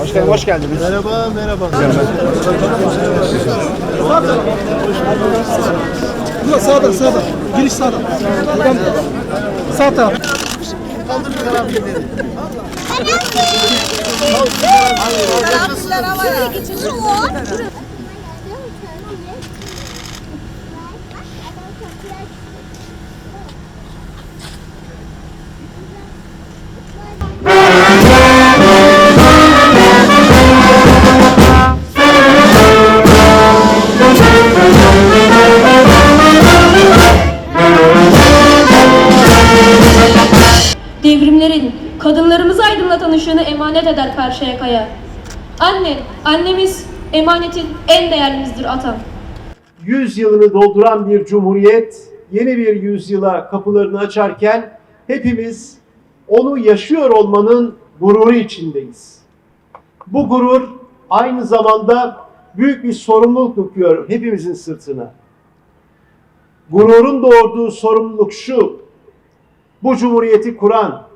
Başkanım hoş geldiniz. Merhaba, merhaba. Burada sağda, sağda. Giriş sağda. Buradan sağ taraf. Devrimlerin emanet eder Karşıyaka'ya. Annen, annemiz emanetin en değerlimizdir atam. 100 yılını dolduran bir cumhuriyet yeni bir yüzyıla kapılarını açarken hepimiz onu yaşıyor olmanın gururu içindeyiz. Bu gurur aynı zamanda büyük bir sorumluluk yüklüyor hepimizin sırtına. Gururun doğurduğu sorumluluk şu, bu cumhuriyeti kuran,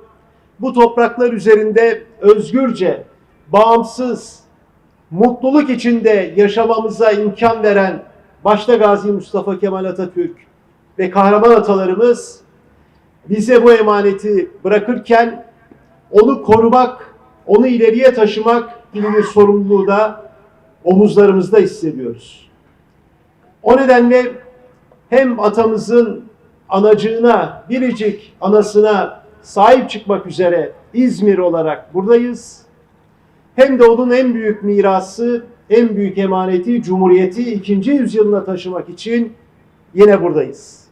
bu topraklar üzerinde özgürce, bağımsız, mutluluk içinde yaşamamıza imkan veren başta Gazi Mustafa Kemal Atatürk ve kahraman atalarımız bize bu emaneti bırakırken onu korumak, onu ileriye taşımak gibi bir sorumluluğu da omuzlarımızda hissediyoruz. O nedenle hem atamızın anacığına, biricik anasına sahip çıkmak üzere İzmir olarak buradayız. Hem de onun en büyük mirası, en büyük emaneti, Cumhuriyeti ikinci yüzyılına taşımak için yine buradayız.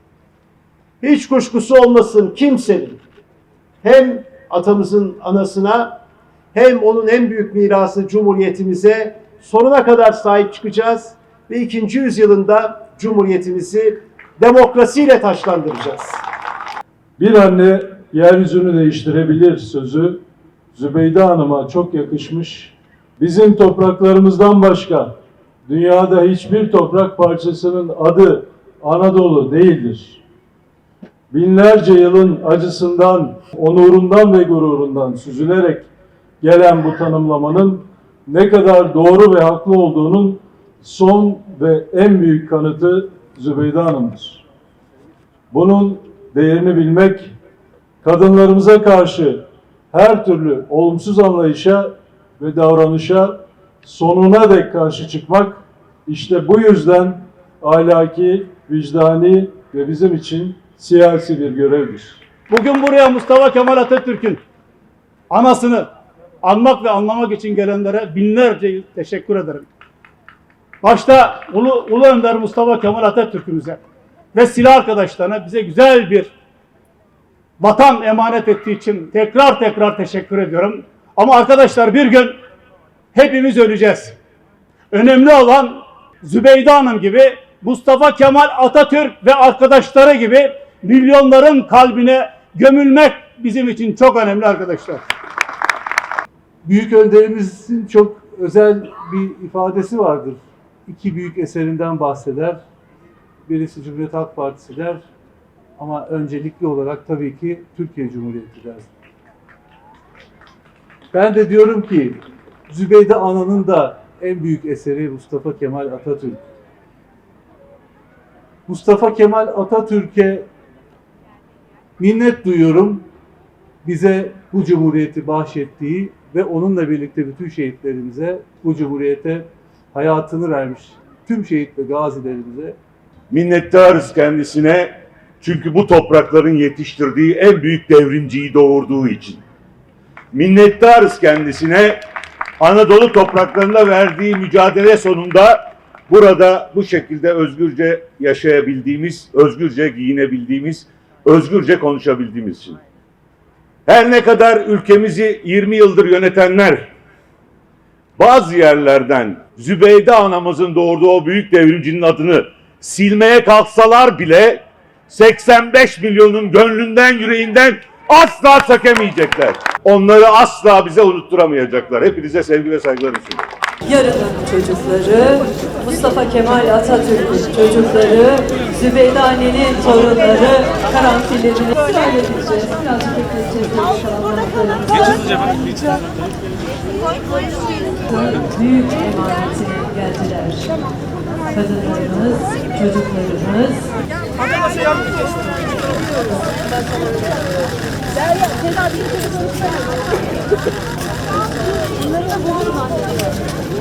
Hiç kuşkusu olmasın kimsenin hem atamızın anasına hem onun en büyük mirası Cumhuriyetimize sonuna kadar sahip çıkacağız ve ikinci yüzyılında Cumhuriyetimizi demokrasiyle taşlandıracağız. Bir anne yeryüzünü değiştirebilir sözü Zübeyde Hanım'a çok yakışmış. Bizim topraklarımızdan başka dünyada hiçbir toprak parçasının adı Anadolu değildir. Binlerce yılın acısından, onurundan ve gururundan süzülerek gelen bu tanımlamanın ne kadar doğru ve haklı olduğunun son ve en büyük kanıtı Zübeyde Hanım'dır. Bunun değerini bilmek, kadınlarımıza karşı her türlü olumsuz anlayışa ve davranışa sonuna dek karşı çıkmak, işte bu yüzden ahlaki, vicdani ve bizim için siyasi bir görevdir. Bugün buraya Mustafa Kemal Atatürk'ün anasını anmak ve anlamak için gelenlere binlerce teşekkür ederim. Başta Ulu, Ulu Önder Mustafa Kemal Atatürk'ümüze ve silah arkadaşlarına bize güzel bir vatan emanet ettiği için tekrar tekrar teşekkür ediyorum. Ama arkadaşlar bir gün hepimiz öleceğiz. Önemli olan Zübeyde Hanım gibi Mustafa Kemal Atatürk ve arkadaşları gibi milyonların kalbine gömülmek bizim için çok önemli arkadaşlar. Büyük önderimizin çok özel bir ifadesi vardır. İki büyük eserinden bahseder. Birisi Cumhuriyet Halk Partisi der ama öncelikli olarak tabii ki Türkiye Cumhuriyeti der. Ben de diyorum ki Zübeyde Ana'nın da en büyük eseri Mustafa Kemal Atatürk. Mustafa Kemal Atatürk'e minnet duyuyorum. Bize bu cumhuriyeti bahşettiği ve onunla birlikte bütün şehitlerimize bu cumhuriyete hayatını vermiş tüm şehit ve gazilerimize Minnettarız kendisine çünkü bu toprakların yetiştirdiği en büyük devrimciyi doğurduğu için. Minnettarız kendisine Anadolu topraklarında verdiği mücadele sonunda burada bu şekilde özgürce yaşayabildiğimiz, özgürce giyinebildiğimiz, özgürce konuşabildiğimiz için. Her ne kadar ülkemizi 20 yıldır yönetenler bazı yerlerden Zübeyde anamızın doğurduğu o büyük devrimcinin adını silmeye kalksalar bile 85 milyonun gönlünden yüreğinden asla sökemeyecekler. Onları asla bize unutturamayacaklar. Hepinize sevgi ve saygılarımı sunuyorum. Yarının çocukları, Mustafa Kemal Atatürk'ün çocukları, Zübeyde annenin torunları, karanfillerini sırayla gideceğiz. Birazcık bekleyeceğiz. Büyük emanetine geldiler. Kadınlarımız, çocuklarımız,